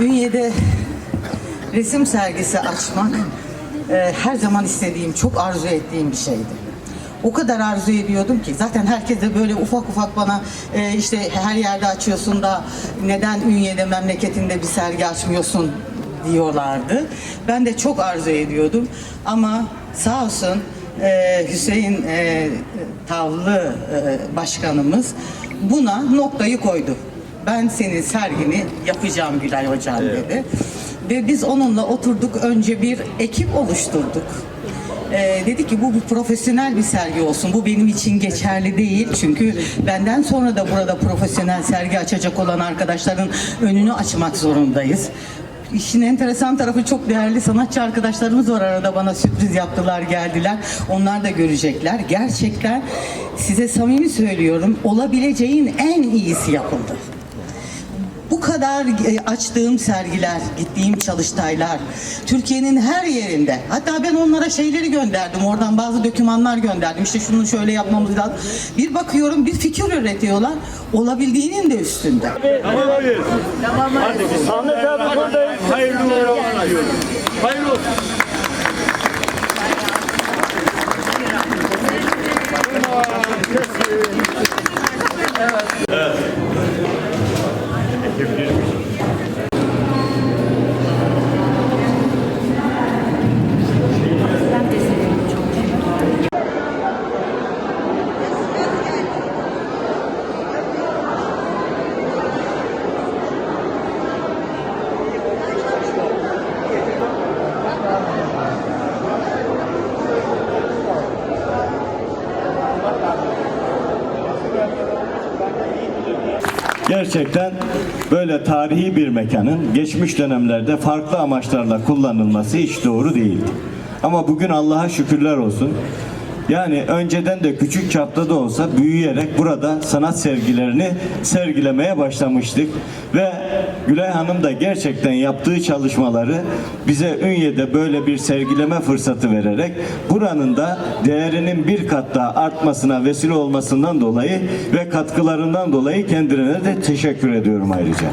Ünye'de resim sergisi açmak e, her zaman istediğim, çok arzu ettiğim bir şeydi. O kadar arzu ediyordum ki zaten herkes de böyle ufak ufak bana e, işte her yerde açıyorsun da neden Ünye'de memleketinde bir sergi açmıyorsun diyorlardı. Ben de çok arzu ediyordum ama sağ olsun e, Hüseyin e, Tavlı e, başkanımız buna noktayı koydu. Ben senin sergini yapacağım Gülay Hocam dedi. Ve biz onunla oturduk önce bir ekip oluşturduk. Ee, dedi ki bu bir profesyonel bir sergi olsun. Bu benim için geçerli değil. Çünkü benden sonra da burada profesyonel sergi açacak olan arkadaşların önünü açmak zorundayız. İşin enteresan tarafı çok değerli sanatçı arkadaşlarımız var arada bana sürpriz yaptılar geldiler. Onlar da görecekler. Gerçekten size samimi söylüyorum olabileceğin en iyisi yapıldı. Kadar e, açtığım sergiler, gittiğim çalıştaylar, Türkiye'nin her yerinde. Hatta ben onlara şeyleri gönderdim. Oradan bazı dokümanlar gönderdim. İşte şunu şöyle yapmamız lazım. Bir bakıyorum bir fikir üretiyorlar. Olabildiğinin de üstünde. Ahmet abi buradayız. Hayırlı uğurlar. Hayırlı olsun. Gerçekten böyle tarihi bir mekanın geçmiş dönemlerde farklı amaçlarla kullanılması hiç doğru değildi. Ama bugün Allah'a şükürler olsun. Yani önceden de küçük çapta da olsa büyüyerek burada sanat sergilerini sergilemeye başlamıştık. Ve Gülay Hanım da gerçekten yaptığı çalışmaları bize Ünye'de böyle bir sergileme fırsatı vererek buranın da değerinin bir kat daha artmasına vesile olmasından dolayı ve katkılarından dolayı kendine de teşekkür ediyorum ayrıca.